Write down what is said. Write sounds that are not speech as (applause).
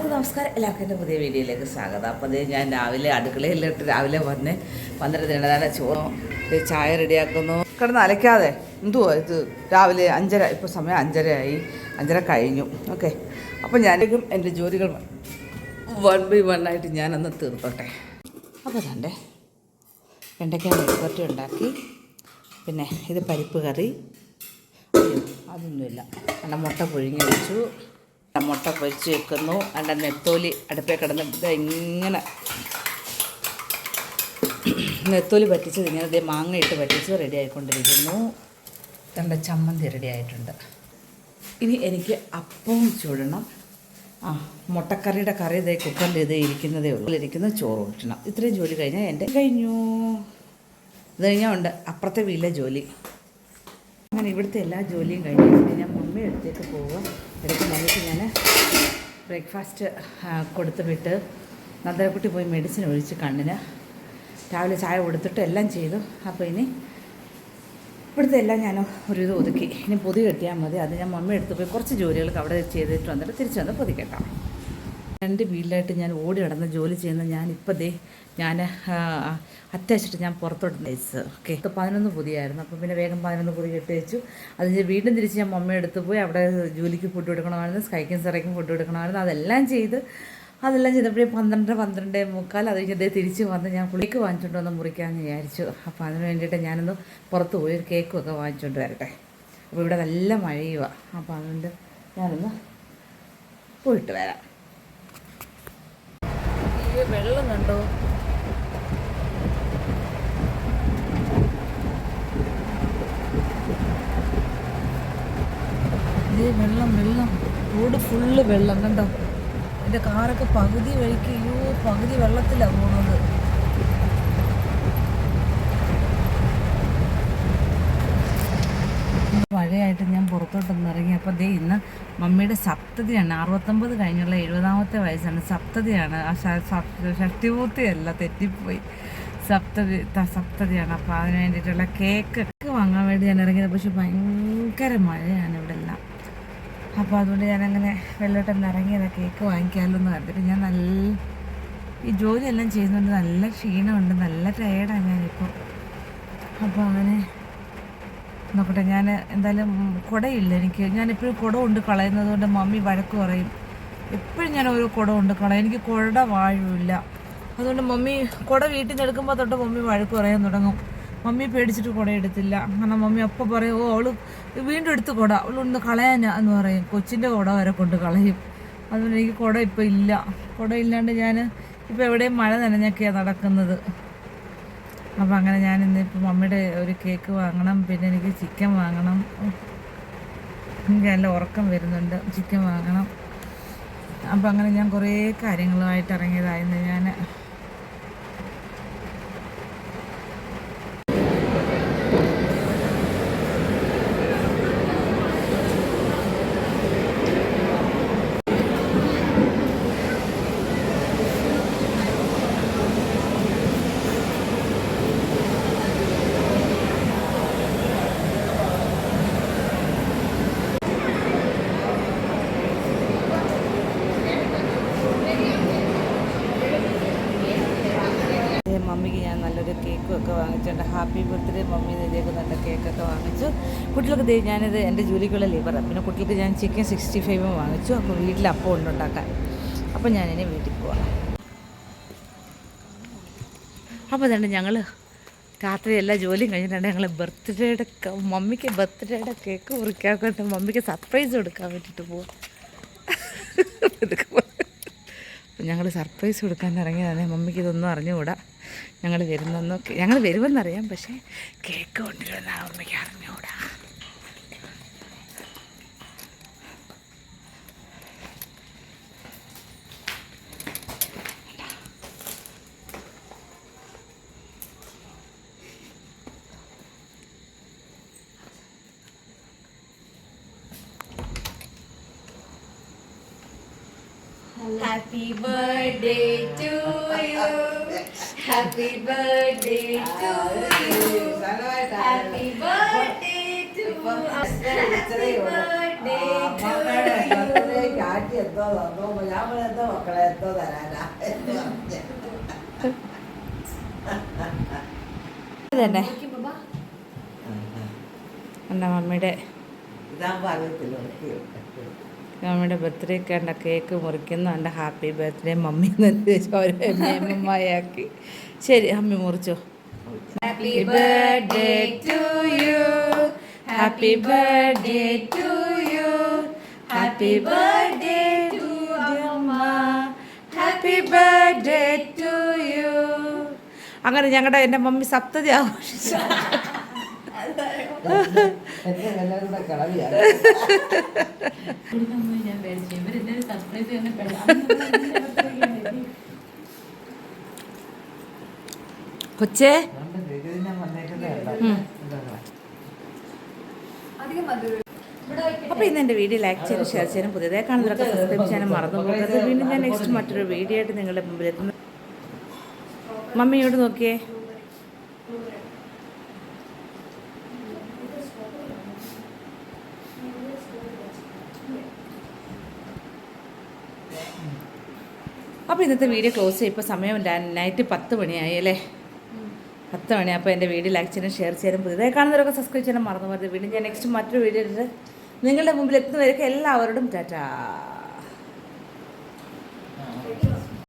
നമുക്ക് നമസ്കാരം. എല്ലാവർക്കും എന്റെ പുതിയ വീഡിയോയിലേക്ക് സ്വാഗതം. അപ്പോൾ ഞാൻ രാവിലെ അടുക്കളയിലിട്ട് രാവിലെ വന്ന് തിരുന്നതാണ് ചോറും ചായ റെഡിയാക്കുന്നു. കിടന്ന് അലയ്ക്കാതെ. എന്തുവാ ഇത്? രാവിലെ അഞ്ചര ഇപ്പോൾ സമയം അഞ്ചരയായി. അഞ്ചര കഴിഞ്ഞു. ഓക്കെ. അപ്പോൾ ഞാനും എന്റെ ജോലികൾ വൺ ബൈ വൺ ആയിട്ട് ഞാനൊന്ന് തീർത്തോട്ടെ അപ്പോൾ തന്നെ വെണ്ടയ്ക്ക മെഴുകുവരട്ടി ഉണ്ടാക്കി. പിന്നെ ഇത് പരിപ്പ് കറി. അതൊന്നുമില്ല. നല്ല മുട്ട പുഴുങ്ങി വെച്ചു. മുട്ട പൊരിച്ച് വെക്കുന്നു. അതിന്റെ നെത്തോലി അടുപ്പേ കിടന്ന് ഇങ്ങനെ നെത്തോലി പറ്റിച്ചത് ഇങ്ങനെ ഇതേ മാങ്ങ ഇട്ട് പറ്റിച്ച് റെഡി ആയിക്കൊണ്ടിരിക്കുന്നു. എന്റെ ചമ്മന്തി റെഡി ആയിട്ടുണ്ട്. ഇനി എനിക്ക് അപ്പവും ചുടണം. ആ മുട്ടക്കറിയുടെ കറി ഇതേ കുക്കറിൽ ഇത് ഇരിക്കുന്നതേ ഉള്ളൂ. ഇരിക്കുന്ന ചോറ് കൂട്ടണം. ഇത്രയും ജോലി കഴിഞ്ഞാൽ എന്റെ കഴിഞ്ഞു. ഇത് കഴിഞ്ഞാൽ ഉണ്ട്. അപ്പുറത്തെ വീട്ടിലെ ജോലി. അങ്ങനെ ഇവിടുത്തെ എല്ലാ ജോലിയും കഴിഞ്ഞിട്ട് ഞാൻ മമ്മി അടുത്തേക്ക് പോവുക ഇടയ്ക്ക് മമ്മിക്ക് ഞാൻ ബ്രേക്ക്ഫാസ്റ്റ് കൊടുത്ത് വിട്ട് നന്ദരക്കുട്ടി പോയി മെഡിസിൻ ഒഴിച്ച് കണ്ണിന്. രാവിലെ ചായ കൊടുത്തിട്ട് എല്ലാം ചെയ്തു. അപ്പോൾ ഇനി ഇവിടുത്തെ എല്ലാം ഞാൻ ഒരു ഇത് ഒതുക്കി. ഇനി പൊതി കെട്ടിയാൽ മതി. അത് ഞാൻ മമ്മി എടുത്ത് പോയി കുറച്ച് ജോലികൾക്ക് അവിടെ ചെയ്തിട്ട് വന്നിട്ട് തിരിച്ചു വന്ന് പൊതി കെട്ടാം രണ്ട് വീട്ടിലായിട്ട് ഞാൻ ഓടി നടന്ന് ജോലി ചെയ്യുന്ന ഞാൻ ഇപ്പം ദേ ഞാൻ അത്യാവശ്യമായിട്ട് ഞാൻ പുറത്തോട്ട് തയ്ച്ചത് ഓക്കെ ഇപ്പോൾ പതിനൊന്ന് പൊതിയായിരുന്നു. അപ്പോൾ പിന്നെ വേഗം പതിനൊന്ന് പൊതി കെട്ടി വെച്ചു. അത് വീണ്ടും തിരിച്ച് ഞാൻ മമ്മ എടുത്ത് പോയി അവിടെ ജോലിക്ക് ഫുഡ് കൊടുക്കണമായിരുന്നു. സ്കൈക്കും സിറയ്ക്കും ഫുഡ് കൊടുക്കണമായിരുന്നു. അതെല്ലാം ചെയ്ത് അതെല്ലാം ചെയ്തപ്പോഴേ പന്ത്രണ്ട് പന്ത്രണ്ട് മുക്കാൽ അത് കഴിഞ്ഞ് ദേ തിരിച്ച് വന്ന് ഞാൻ പുളിക്ക് വാങ്ങിച്ചുകൊണ്ട് വന്ന് മുറിക്കാമെന്ന് വിചാരിച്ചു. അപ്പോൾ അതിന് വേണ്ടിയിട്ട് ഞാനൊന്ന് പുറത്ത് പോയി ഒരു കേക്കും ഒക്കെ വാങ്ങിച്ചുകൊണ്ട് വരട്ടെ. അപ്പോൾ ഇവിടെ നല്ല മഴയുമാണ് അപ്പോൾ അതുകൊണ്ട് ഞാനൊന്ന് പോയിട്ട് വരാം. ഈ വെള്ളം കണ്ടോ വെള്ളം വെള്ളം. റോഡ് ഫുള്ള് വെള്ളം കണ്ടോ? എന്റെ കാറൊക്കെ പകുതി വഴിക്ക് അയ്യോ പകുതി വെള്ളത്തിലാണ് പോകുന്നത് മഴയായിട്ട് ഞാൻ പുറത്തോട്ടൊന്ന് ഇറങ്ങി. അപ്പോൾ ദേ ഇന്ന് മമ്മിയുടെ സപ്തതിയാണ്. അറുപത്തൊമ്പത് കഴിഞ്ഞുള്ള എഴുപതാമത്തെ വയസ്സാണ്. സപ്തതിയാണ്. ആ ഷഷ്ടിപൂർത്തിയല്ല തെറ്റിപ്പോയി. സപ്തതി സപ്തതിയാണ്. അപ്പോൾ അതിന് വേണ്ടിയിട്ടുള്ള കേക്ക് വാങ്ങാൻ വേണ്ടി ഞാൻ ഇറങ്ങിയത്. പക്ഷെ ഭയങ്കര മഴയാണ് ഇവിടെ എല്ലാം അപ്പോൾ അതുകൊണ്ട് ഞാനങ്ങനെ വെള്ളോട്ടൊന്ന് ഇറങ്ങിയതാണ് കേക്ക് വാങ്ങിക്കാമല്ലോ എന്ന് കണ്ടിട്ട് ഞാൻ നല്ല ഈ ജോലിയെല്ലാം ചെയ്യുന്നുണ്ട് നല്ല ക്ഷീണമുണ്ട്. നല്ല ടയേർഡാണ് ഞാനിപ്പോൾ അപ്പോൾ അങ്ങനെ നോക്കട്ടെ ഞാൻ എന്തായാലും കുടയില്ല. എനിക്ക് ഞാൻ എപ്പോഴും കുട കൊണ്ട് കളയുന്നത് കൊണ്ട് മമ്മി വഴക്ക് പറയും. എപ്പോഴും ഞാൻ ഒരു കുട കൊണ്ട് കളയും. എനിക്ക് കുട വാഴുമില്ല അതുകൊണ്ട് മമ്മി കുട വീട്ടിൽ നിന്ന് എടുക്കുമ്പോൾ തൊട്ട് മമ്മി വഴക്ക് പറയാൻ തുടങ്ങും. മമ്മി പേടിച്ചിട്ട് കുട എടുത്തില്ല. കാരണം മമ്മി അപ്പം പറയും ഓ അവൾ വീണ്ടും എടുത്ത് കുട. അവൾ ഒന്ന് കളയാനാ എന്ന് പറയും. കൊച്ചിന്റെ കുട വരെ കൊണ്ട് കളയും. അതുകൊണ്ട് എനിക്ക് കുട ഇപ്പം ഇല്ല. കുട ഇല്ലാണ്ട് ഞാൻ ഇപ്പോൾ എവിടെയും മഴ നനഞ്ഞൊക്കെയാണ് നടക്കുന്നത്. അപ്പോൾ അങ്ങനെ ഞാൻ ഇന്നിപ്പോൾ മമ്മിയുടെ ഒരു കേക്ക് വാങ്ങണം പിന്നെ എനിക്ക് ചിക്കൻ വാങ്ങണം. എനിക്ക് നല്ല ഉറക്കം വരുന്നുണ്ട് ചിക്കൻ വാങ്ങണം അപ്പോൾ അങ്ങനെ ഞാൻ കുറേ കാര്യങ്ങളുമായിട്ട് ഇറങ്ങിയതായിരുന്നു ഞാൻ മമ്മിക്ക് ഞാൻ നല്ലൊരു കേക്കും ഒക്കെ വാങ്ങിച്ചിട്ടുണ്ട് ഹാപ്പി ബർത്ത്ഡേ ഇതിലേക്ക് നല്ല കേക്കൊക്കെ വാങ്ങിച്ചു. കുട്ടികൾക്ക് ഞാനിത് എന്റെ ജോലിക്കുള്ള ലിവറാണ് പിന്നെ കുട്ടികൾക്ക് ഞാൻ ചിക്കൻ സിക്സ്റ്റി ഫൈവും വാങ്ങിച്ചു. അപ്പോൾ വീട്ടിൽ അപ്പം ഉണ്ടാക്കാൻ അപ്പോൾ ഞാനിനി വീട്ടിൽ പോവാം. അപ്പോൾ തന്നെ ഞങ്ങൾ രാത്രി എല്ലാ ജോലിയും കഴിഞ്ഞിട്ടുണ്ടെങ്കിൽ ഞങ്ങൾ ബർത്ത്ഡേയുടെ മമ്മിക്ക് ബർത്ത്ഡേയുടെ കേക്ക് മുറിക്കാൻ മമ്മിക്ക് സർപ്രൈസ് കൊടുക്കാൻ വേണ്ടിയിട്ട് പോവാം. (laughs) അപ്പം ഞങ്ങൾ സർപ്രൈസ് കൊടുക്കാൻ ഇറങ്ങിയതാണ്. മമ്മിക്ക് ഇതൊന്നും അറിഞ്ഞുകൂടാ. ഞങ്ങൾ വരുന്നെന്നൊക്കെ ഞങ്ങൾ വരുമെന്നറിയാം പക്ഷേ കേക്ക് കൊണ്ടുവരുന്ന മമ്മിക്ക് അറിഞ്ഞുകൂടാ. Happy birthday to you. Happy ഇത്രയേ ഉള്ളൂ. birthday ആ, to you. you. birthday to എന്തോ തന്നോ ഞാൻ പറഞ്ഞു, എന്തോ മക്കളെ എന്തോ തരാനാ എന്ന് പറഞ്ഞു. തന്നെ Okay, Baba. എന്റെ മമ്മിയുടെ ഇതാകുമ്പോ അറിയത്തില്ല. മമ്മിയുടെ ബർത്ത്ഡേ കണ്ട കേക്ക് മുറിക്കുന്നു. എന്റെ ഹാപ്പി ബർത്ത്ഡേ മമ്മി അമ്മയാക്കി ശരി അമ്മി മുറിച്ചോ. Happy birthday to you happy birthday to you happy birthday to അമ്മ ഹാപ്പി ബർത്ത്ഡേ ടു യു അങ്ങനെ ഞങ്ങളുടെ എന്റെ മമ്മി സപ്തതി ആഘോഷിച്ചു. (laughs) എന്റെ കൊച്ചേ? അപ്പോൾ ഇന്ന് എന്റെ വീഡിയോ ലൈക്ക് ചെയ്യാനും ഷെയർ ചെയ്യാനും പുതിയതായി കാണുന്നതൊക്കെ സബ്സ്ക്രൈബ് ചെയ്യാനും മറന്നു പോകരുത്. വീണ്ടും ഞാൻ നെക്സ്റ്റ് മറ്റൊരു വീഡിയോ ആയിട്ട് നിങ്ങളുടെ മുമ്പിൽ എത്തുന്നു. മമ്മിയോട് നോക്കിയേ. അപ്പോൾ ഇന്നത്തെ വീഡിയോ ക്ലോസ് ചെയ്യും. ഇപ്പോൾ സമയം നൈറ്റ് പത്ത് മണിയായി അല്ലേ? പത്ത് മണി അപ്പോൾ എന്റെ വീഡിയോ ലൈക്ക് ചെയ്യാനും ഷെയർ ചെയ്യാനും പുതിയതായി കാണുന്നവരൊക്കെ സബ്സ്ക്രൈബ് ചെയ്യാനും മറന്നു പോകരുത്. വീണ്ടും ഞാൻ നെക്സ്റ്റ് മറ്റൊരു വീഡിയോ നിങ്ങളുടെ മുമ്പിൽ എത്തുന്നവരൊക്കെ എല്ലാവരോടും ടാറ്റാ.